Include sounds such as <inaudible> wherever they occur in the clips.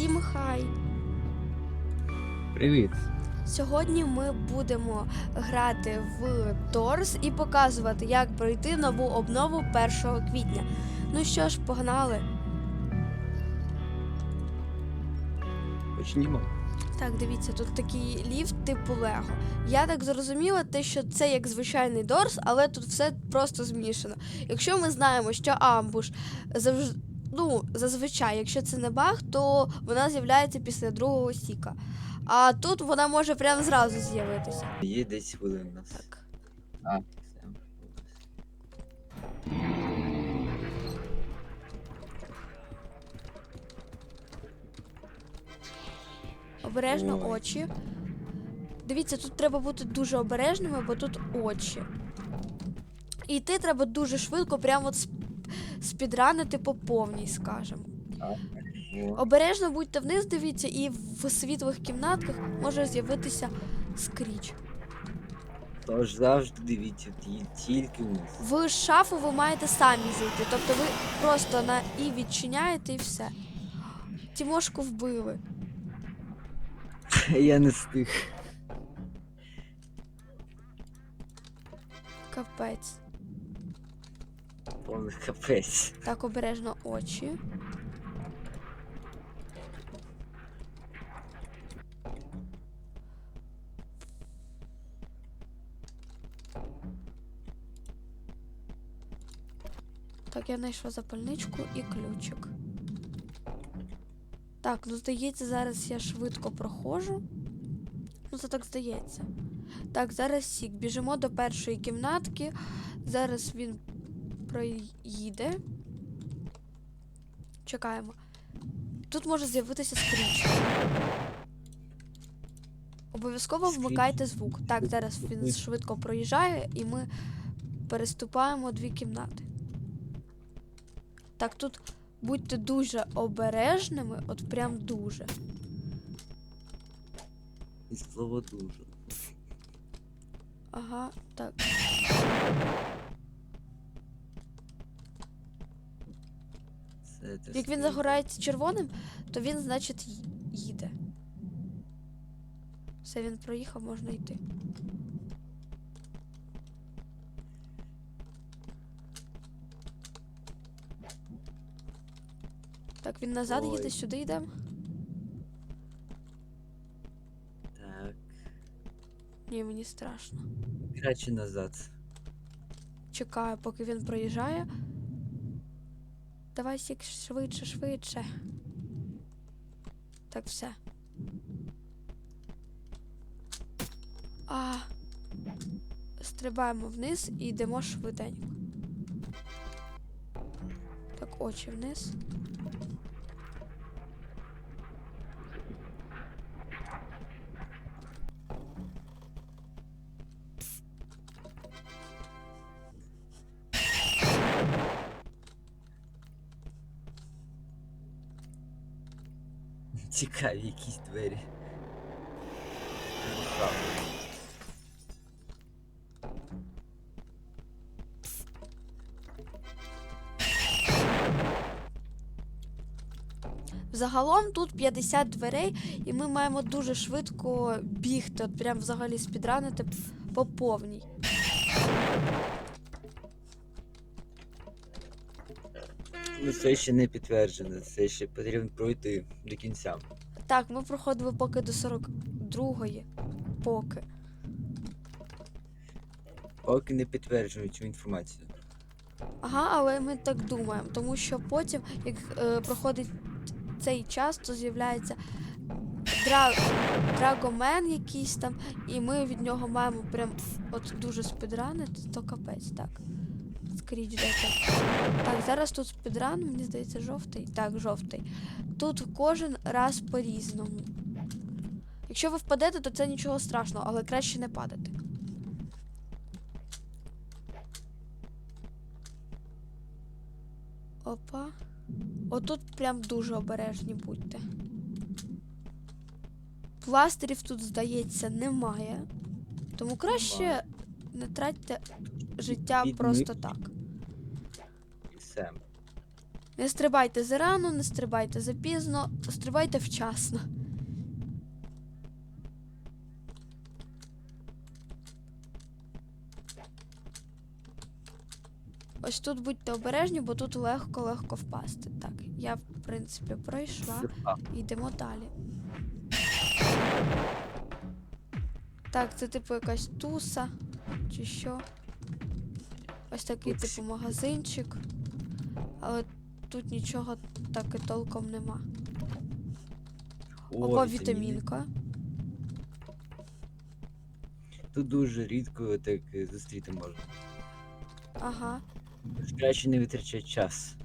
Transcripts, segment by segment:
Всім хай! Привіт. Сьогодні ми будемо грати в Торс і показувати, як пройти нову обнову 1 квітня. Ну що ж, погнали. Почнімо. Так, дивіться, тут такий ліфт типу Лего. Я так зрозуміла, те, що це як звичайний Дорс, але тут все просто змішано. Якщо ми знаємо, що амбуш завж... ну, зазвичай, якщо це не баг, то вона з'являється після другого сіка. А тут вона може прямо зразу з'явитися. Є десь хвилин у нас. Так. А, все. Обережно Ой. очі. Дивіться, тут треба бути дуже обережними, бо тут очі. І йти треба дуже швидко, прямо от сп- спідранити по повній, скажемо. Обережно будьте вниз, дивіться, і в світлих кімнатках може з'явитися скріч. Тож завжди дивіться ті- тільки вниз. В шафу ви маєте самі зайти. Тобто ви просто на і відчиняєте і все. Тімошку вбили. <laughs> Я не встиг. Капець. Повний капець. Так, обережно очі. Так, я знайшла запальничку і ключик. Так, ну здається, зараз я швидко проходжу. Ну, це так здається. Так, зараз сік. Біжимо до першої кімнатки. Зараз він проїде. Чекаємо. Тут може з'явитися скріч. Обов'язково вмикайте звук. Так, зараз він швидко проїжджає і ми переступаємо дві кімнати. Так, тут будьте дуже обережними, от прям дуже. І слово дуже. Ага, так. Це Як він загорається червоним, то він, значить, їде. Все, він проїхав, можна йти. Так, він назад їде, сюди йдемо. Так. Ні, мені страшно. Краще назад. Чекаю, поки він проїжджає. Давай сік швидше, швидше. Так, все. А. Стрибаємо вниз і йдемо швиденько. Так, очі вниз. Цікаві якісь двері. Загалом тут 50 дверей, і ми маємо дуже швидко бігти, от прям взагалі спідранити по повній. Ну, це ще не підтверджено, це ще потрібно пройти до кінця. Так, ми проходили поки до 42-ї. Поки. Поки не підтверджено цю інформацію. Ага, але ми так думаємо, тому що потім, як е, проходить цей час, то з'являється дра... драгомен якийсь там, і ми від нього маємо прям от дуже спідранити, то капець, так. Скріч де так. Так, зараз тут спідран, мені здається, жовтий. Так, жовтий. Тут кожен раз по-різному. Якщо ви впадете, то це нічого страшного, але краще не падати. Опа. Отут прям дуже обережні будьте. Пластирів тут, здається, немає. Тому краще не тратьте життя просто так. Все. Не стрибайте зарано, не стрибайте запізно, стрибайте вчасно. Ось тут будьте обережні, бо тут легко-легко впасти. Так, я, в принципі, пройшла. Йдемо далі. Так, це типу якась туса чи що. Ось такий типу магазинчик. Тут нічого так і толком нема. о, Опа, вітамінка. Тут дуже рідко так зустріти можна. Ага. Краще не витрачати час.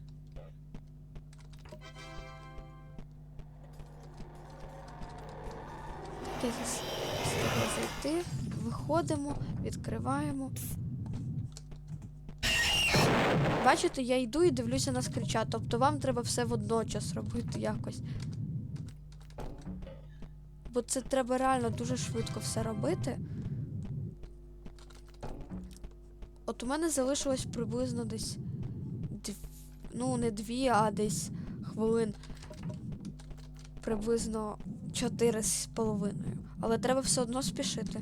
Я зайти. Виходимо, відкриваємо. Бачите, я йду і дивлюся на скрича. Тобто вам треба все водночас робити якось. Бо це треба реально дуже швидко все робити. От у мене залишилось приблизно десь. Дв... Ну, не дві, а десь хвилин. Приблизно чотири з половиною. Але треба все одно спішити.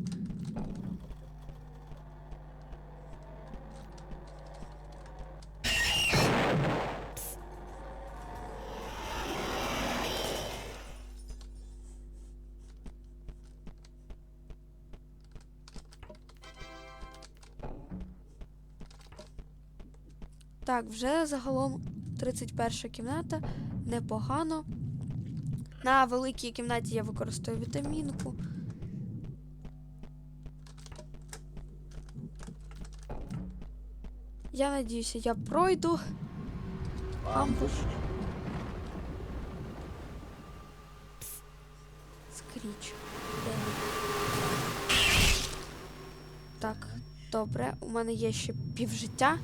Так, вже загалом 31 кімната. Непогано. На великій кімнаті я використаю вітамінку. Я надіюся, я пройду. Амбуш. Скріч. Так, добре. У мене є ще півжиття.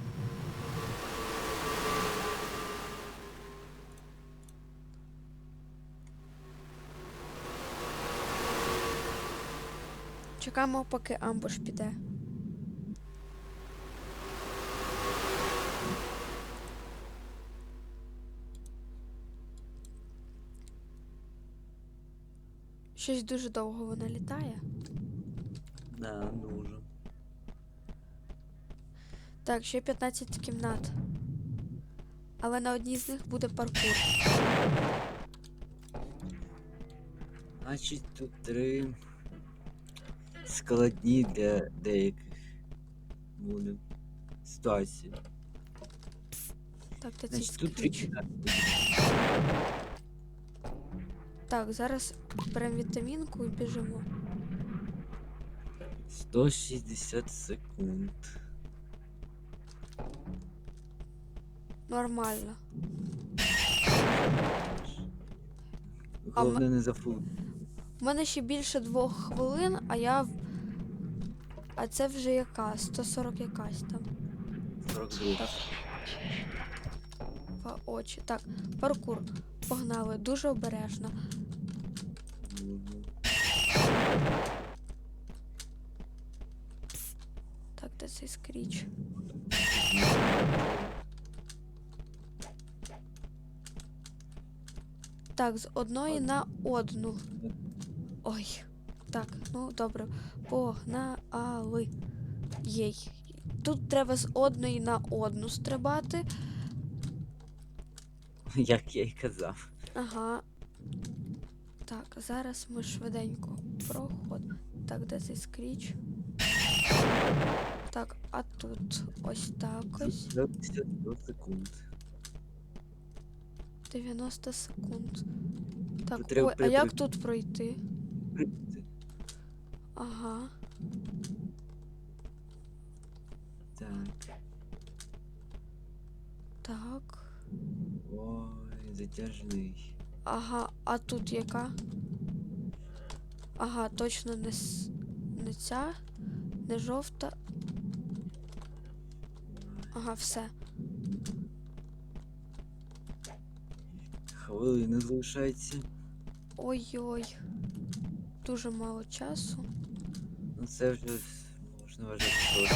Чекаємо, поки амбуш піде. Щось дуже довго вона літає. Да, дуже. Так, ще 15 кімнат. Але на одній з них буде паркур. Значить, тут три складні для деяких буде ситуації. Так, де цей Значить, тут три кімнати. Так, зараз беремо вітамінку і біжимо. 160 секунд. Нормально. Головне не зафу. У мене ще більше двох хвилин, а я. А це вже яка? 140 якась там. 42. Так. По очі. Так, паркур. Погнали. Дуже обережно. Так, де цей скріч? Так, з одної на одну. Ой. Так, ну добре. Погнали. Єй. Тут треба з одної на одну стрибати. Як я й казав. Ага. Так, зараз ми швиденько проходимо. Так, де цей скріч? Так, а тут ось так ось. 150 секунд. 90 секунд. Так, ой, а як тут пройти? Припити. Ага. Так. Так. Ой, затяжний. Ага, а тут яка? Ага, точно не, с... не ця, не жовта. Ага, все. Хвилина залишається. Ой-ой дуже мало часу. Ну це вже можна вважати, що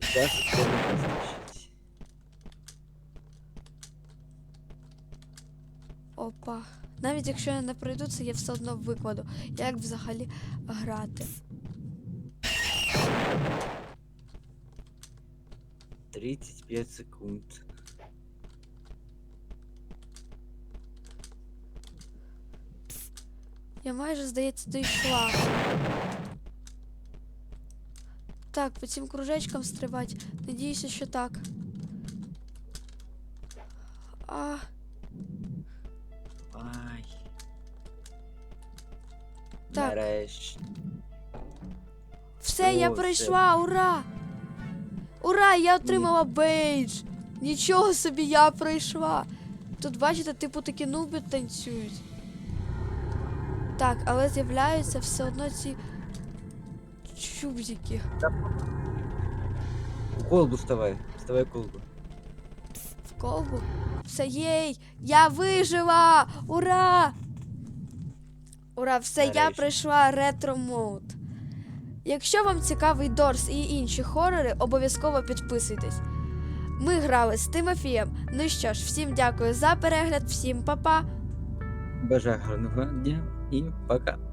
Часу це не визначить. Опа. Навіть якщо я не пройду, це я все одно викладу. Як взагалі грати? Тридцять п'ять секунд. Я майже, здається, дійшла. Так, по цим кружечкам стрибати. Надіюся, що так. А, Ай. Так. Нарешті. все, я все. пройшла, ура! Ура! Я отримала бейдж! Нічого собі, я пройшла. Тут, бачите, типу такі нуби танцюють. Так, але з'являються все одно ці чубзики. У колбу вставай. Вставай в колбу. В колбу. Все, єй! Я вижила! Ура! Ура, все, я пройшла ретро мод. Якщо вам цікавий Дорс і інші хорори, обов'язково підписуйтесь. Ми грали з Тимофієм. Ну що ж, всім дякую за перегляд, всім па-па! Бажаю гарного дня і пока.